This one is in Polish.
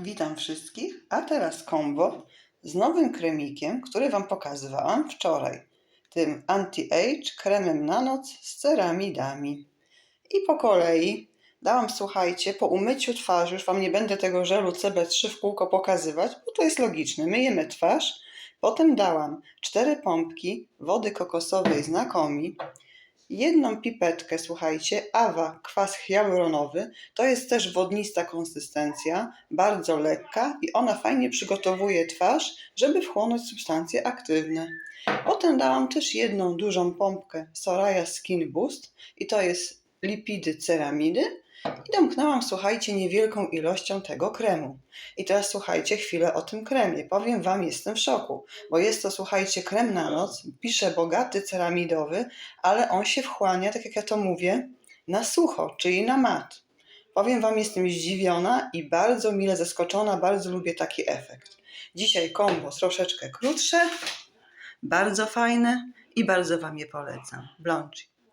Witam wszystkich, a teraz kombo z nowym kremikiem, który Wam pokazywałam wczoraj. Tym Anti-Age kremem na noc z ceramidami. I po kolei dałam, słuchajcie, po umyciu twarzy, już Wam nie będę tego żelu CB3 w kółko pokazywać, bo to jest logiczne, myjemy twarz. Potem dałam cztery pompki wody kokosowej z Nakomi, jedną pipetkę, słuchajcie, Awa kwas hialuronowy. To jest też wodnista konsystencja, bardzo lekka i ona fajnie przygotowuje twarz, żeby wchłonąć substancje aktywne. Potem dałam też jedną dużą pompkę Soraya Skin Boost i to jest lipidy ceramidy i domknęłam, słuchajcie, niewielką ilością tego kremu. I teraz słuchajcie chwilę o tym kremie. Powiem Wam, jestem w szoku, bo jest to, słuchajcie, krem na noc, pisze bogaty ceramidowy, ale on się wchłania, tak jak ja to mówię, na sucho, czyli na mat. Powiem Wam, jestem zdziwiona i bardzo mile zaskoczona, bardzo lubię taki efekt. Dzisiaj kombo troszeczkę krótsze, bardzo fajne i bardzo Wam je polecam. Blącz.